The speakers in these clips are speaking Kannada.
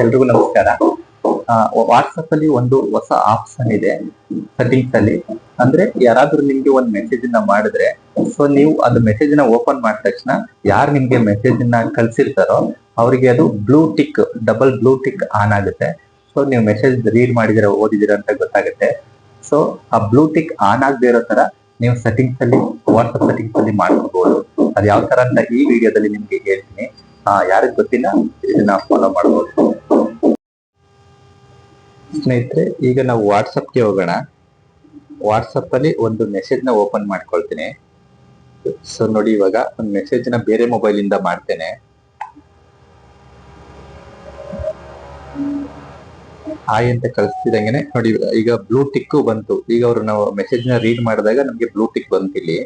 ಎಲ್ರಿಗೂ ನಮಸ್ಕಾರ. ವಾಟ್ಸಪ್ ಅಲ್ಲಿ ಒಂದು ಹೊಸ ಆಪ್ಷನ್ ಇದೆ ಸೆಟ್ಟಿಂಗ್ಸ್ ಅಲ್ಲಿ. ಅಂದ್ರೆ ಯಾರಾದ್ರೂ ನಿಮ್ಗೆ ಒಂದು ಮೆಸೇಜ್ನ ಮಾಡಿದ್ರೆ ಸೊ ನೀವು ಅದು ಮೆಸೇಜ್ನ ಓಪನ್ ಮಾಡಿದ ತಕ್ಷಣ ಯಾರು ನಿಮ್ಗೆ ಮೆಸೇಜ್ನ ಕಳ್ಸಿರ್ತಾರೋ, ಅವರಿಗೆ ಅದು blue tick double blue tick on ಆಗುತ್ತೆ. ಸೊ ನೀವು ಮೆಸೇಜ್ ರೀಡ್ ಮಾಡಿದಿರ, ಓದಿದಿರ ಅಂತ ಗೊತ್ತಾಗುತ್ತೆ. ಸೊ ಆ ಬ್ಲೂ ಟಿಕ್ ಆನ್ ಆಗದೆ ಇರೋ ತರ ನೀವು ಸೆಟ್ಟಿಂಗ್ಸ್ ಅಲ್ಲಿ ವಾಟ್ಸಪ್ ಸೆಟ್ಟಿಂಗ್ಸ್ ಅಲ್ಲಿ ಮಾಡ್ಕೋಬಹುದು ಅದು ಯಾವ ತರ ಅಂತ ಈ ವಿಡಿಯೋದಲ್ಲಿ ನಿಮ್ಗೆ ಹೇಳ್ತೀನಿ. ಯಾರಿಗೆ ಗೊತ್ತಿಲ್ಲ, ಇದನ್ನ ಫಾಲೋ ಮಾಡಬಹುದು ಸ್ನೇಹಿತರೆ, ಈಗ ನಾವು ವಾಟ್ಸಪ್ಗೆ ಹೋಗೋಣ. ವಾಟ್ಸಪ್ಪಲ್ಲಿ ಒಂದು ಮೆಸೇಜ್ನ ಓಪನ್ ಮಾಡ್ಕೊಳ್ತೀನಿ. ಸೊ ನೋಡಿ ಇವಾಗ ಒಂದು ಮೆಸೇಜ್ನ ಬೇರೆ ಮೊಬೈಲ್ ಇಂದ ಮಾಡ್ತೇನೆ. ಆಯ್ ಅಂತ ಕಳಿಸ್ತಿದಂಗೆನೆ ನೋಡಿ ಈಗ ಬ್ಲೂ ಟಿಕ್ ಬಂತು. ಈಗ ಅವರು ನಾವು ಮೆಸೇಜ್ನ ರೀಡ್ ಮಾಡಿದಾಗ ನಮಗೆ ಬ್ಲೂ ಟಿಕ್ ಬಂತಿಲ್ಲಿ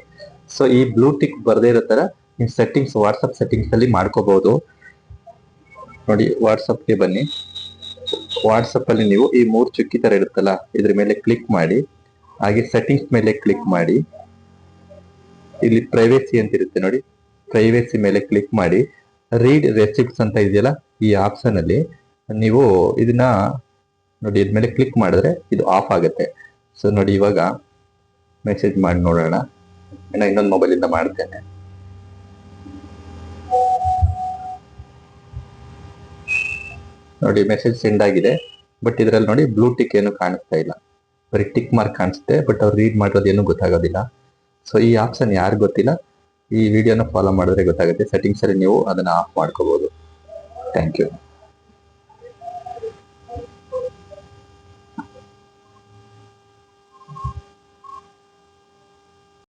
ಸೊ ಈ ಬ್ಲೂ ಟಿಕ್ ಬರ್ದೇ ಇರೋ ತರ ನೀವು ಸೆಟ್ಟಿಂಗ್ಸ್ ವಾಟ್ಸಪ್ ಸೆಟ್ಟಿಂಗ್ಸ್ ಅಲ್ಲಿ ಮಾಡ್ಕೋಬಹುದು ನೋಡಿ ವಾಟ್ಸಪ್ಗೆ ಬನ್ನಿ. ವಾಟ್ಸಪ್ ಅಲ್ಲಿ ನೀವು ಈ ಮೂರು ಚುಕ್ಕಿ ತರ ಇರುತ್ತಲ್ಲ, ಇದ್ರ ಮೇಲೆ ಕ್ಲಿಕ್ ಮಾಡಿ, ಹಾಗೆ ಸೆಟ್ಟಿಂಗ್ಸ್ ಮೇಲೆ ಕ್ಲಿಕ್ ಮಾಡಿ, ಇಲ್ಲಿ ಪ್ರೈವೇಸಿ ಅಂತ ಇರುತ್ತೆ ನೋಡಿ ಪ್ರೈವೇಸಿ ಮೇಲೆ ಕ್ಲಿಕ್ ಮಾಡಿ ರೀಡ್ ರೆಸಿಪ್ಟ್ಸ್ ಅಂತ ಇದೆಯಲ್ಲ, ಈ ಆಪ್ಷನ್ ಅಲ್ಲಿ ನೀವು ಇದನ್ನ ನೋಡಿ ಇದ್ಮೇಲೆ ಕ್ಲಿಕ್ ಮಾಡಿದ್ರೆ ಇದು ಆಫ್ ಆಗುತ್ತೆ. ಸೊ ನೋಡಿ ಇವಾಗ ಮೆಸೇಜ್ ಮಾಡಿ ನೋಡೋಣ. ಇನ್ನ ಇನ್ನೊಂದು ಮೊಬೈಲ್ ಇಂದ ಮಾಡ್ತೇನೆ. ನೋಡಿ ಮೆಸೇಜ್ ಸೆಂಡ್ ಆಗಿದೆ. ಬಟ್ ಇದರಲ್ಲಿ ನೋಡಿ ಬ್ಲೂ ಟಿಕ್ ಏನು ಕಾಣಿಸ್ತಾ ಇಲ್ಲ. ಬರೀ ಟಿಕ್ ಮಾರ್ಕ್ ಕಾಣಿಸುತ್ತೆ ಬಟ್ ಅವ್ರು ರೀಡ್ ಮಾಡೋದು ಏನು ಗೊತ್ತಾಗೋದಿಲ್ಲ. ಸೊ ಈ ಆಪ್ಷನ್ ಯಾರು ಗೊತ್ತಿಲ್ಲ? ಈ ವಿಡಿಯೋನ ಫಾಲೋ ಮಾಡಿದ್ರೆ ಗೊತ್ತಾಗುತ್ತೆ. ಸೆಟ್ಟಿಂಗ್ಸ್ ಅಲ್ಲಿ ನೀವು ಅದನ್ನ ಆಫ್ ಮಾಡ್ಕೋಬಹುದು ಥ್ಯಾಂಕ್ ಯು